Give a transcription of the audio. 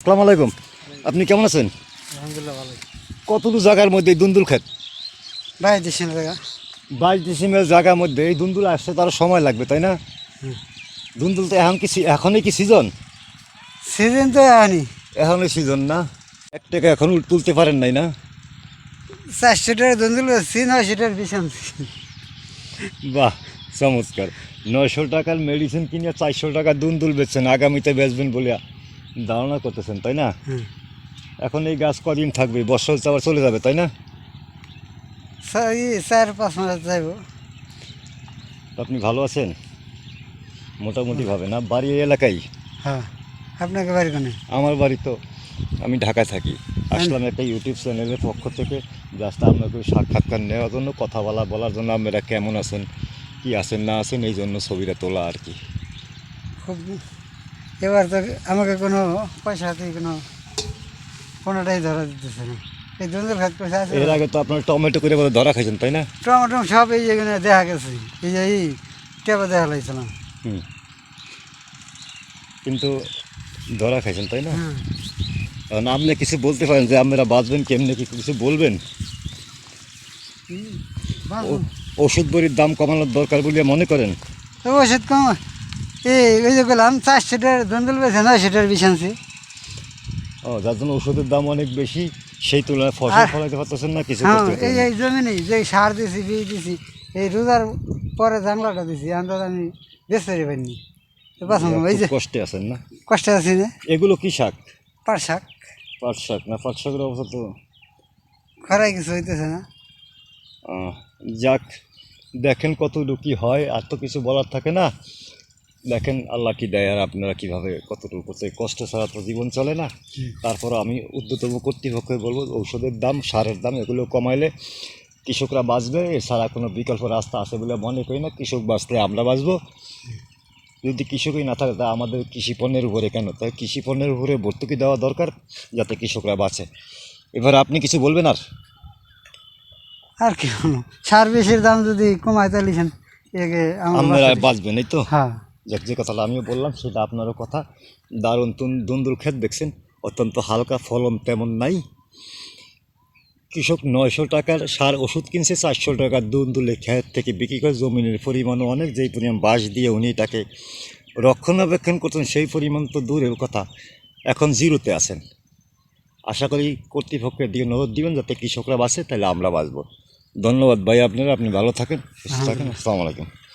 আসসালামু আলাইকুম। আপনি কেমন আছেন? আলহামদুলিল্লাহ ভালো কতটুকু জায়গার মধ্যে এই দুন্দুল খেত বাইশ না জায়গা। বাইশ ডিসেম্বর জায়গার মধ্যে এই দুন্দুল আসতে তার সময় লাগবে তাই না? দুন্দুল তো এখন কি এখনই কি সিজন সিজন তো আনি এখনই সিজন না? এক টাকা এখন তুলতে পারেন নাই না? চারশো টাকা দন্দুল বেশি নয়শো টাকার বেশি বাহ চমৎকার। নয়শো টাকার মেডিসিন কিনে চারশো টাকা দুন্দুল বেচছেন আগামীতে বেচবেন বলে ধারণা করতেছেন তাই না? এখন এই গাছ কদিন থাকবে? বর্ষা হচ্ছে আবার চলে যাবে তাই না? চার পাঁচ মাস যাইব। আপনি ভালো আছেন? মোটামুটিভাবে না? বাড়ি এলাকায়? হ্যাঁ। আপনাকে বাড়ি কোনে? আমার বাড়ি তো আমি ঢাকায় থাকি। আসলাম একটা ইউটিউব চ্যানেলের পক্ষ থেকে জাস্ট আপনাকে সাক্ষাৎকার নেওয়ার জন্য কথা বলা বলার জন্য আপনারা কেমন আছেন কি আছেন না আছেন এই জন্য ছবিটা তোলা আর কি। খুব এবার তো আমাকে কোনো পয়সা হাতে কোনো কোনোটাই ধরা দিতেছে না। এই দন্দুল খাত পয়সা আছে। এর আগে তো আপনার টমেটো করে বলে ধরা খাইছেন তাই না? টমেটো সব এই যেখানে দেখা গেছে। এই যে এই টেপে দেখা লাগছিলাম। কিন্তু ধরা খাইছেন তাই না? হ্যাঁ। কারণ আপনি কিছু বলতে পারেন যে আপনারা বাঁচবেন কেমনি কি কিছু বলবেন? ওষুধ বড়ির দাম কমানোর দরকার বলে মনে করেন? ওষুধ কম এই ওই যে চারশো টাকার দন্দুল বেছে নয়শো টাকার বেশি আনছি। ও যার জন্য ওষুধের দাম অনেক বেশি সেই তুলনায় ফসল ফলাইতে পারতেছেন না কিছু হ্যাঁ এই। এই জমিনে যে সার দিছি বীজ দিছি এই রোজার পরে জাংলাটা দিছি আন্দাজ আমি বেচতে পারিনি। এই যে কষ্টে আছেন না? কষ্ট আছি না। এগুলো কি শাক? পাট শাক। পাট শাক না পাট শাকের অবস্থা তো খরাই কিছু হইতেছে না। যাক দেখেন কতটুকু কি হয় আর তো কিছু বলার থাকে না। দেখেন আল্লাহ কি দেয় আর আপনারা কীভাবে কতটুকু করতে কষ্ট ছাড়া তো জীবন চলে না। তারপর আমি ঊর্ধ্বতম কর্তৃপক্ষকে বলব ঔষধের দাম সারের দাম এগুলো কমাইলে কৃষকরা বাঁচবে এছাড়া কোনো বিকল্প রাস্তা আছে বলে মনে করি না কৃষক বাঁচলে আমরা বাঁচবো। যদি কৃষকই না থাকে তা আমাদের কৃষি পণ্যের উপরে কেন? তাই কৃষি পণ্যের উপরে ভর্তুকি দেওয়া দরকার যাতে কৃষকরা বাঁচে। এবার আপনি কিছু বলবেন আর? আর কি? সার বেশির দাম যদি কমায় তাহলে আমার বাঁচবেন এই তো। হ্যাঁ। যে কথাটা আমিও বললাম সেটা আপনারও কথা। দারুণ তুন দুন্দুল ক্ষেত দেখছেন অত্যন্ত হালকা ফলন তেমন নাই। কৃষক নয়শো টাকার সার ওষুধ কিনছে চারশো টাকার দুন্দুলে ক্ষেত থেকে বিক্রি করে জমিনের পরিমাণও অনেক যেই পরিমাণ বাঁশ দিয়ে উনি এটাকে রক্ষণাবেক্ষণ করছেন সেই পরিমাণ তো দূরের কথা। এখন জিরোতে আছেন। আশা করি কর্তৃপক্ষের দিকে নজর দিবেন যাতে কৃষকরা বাঁচে তাহলে আমরা বাঁচবো। ধন্যবাদ ভাই আপনারা আপনি ভালো থাকেন সুস্থ থাকেন আসসালামু আলাইকুম।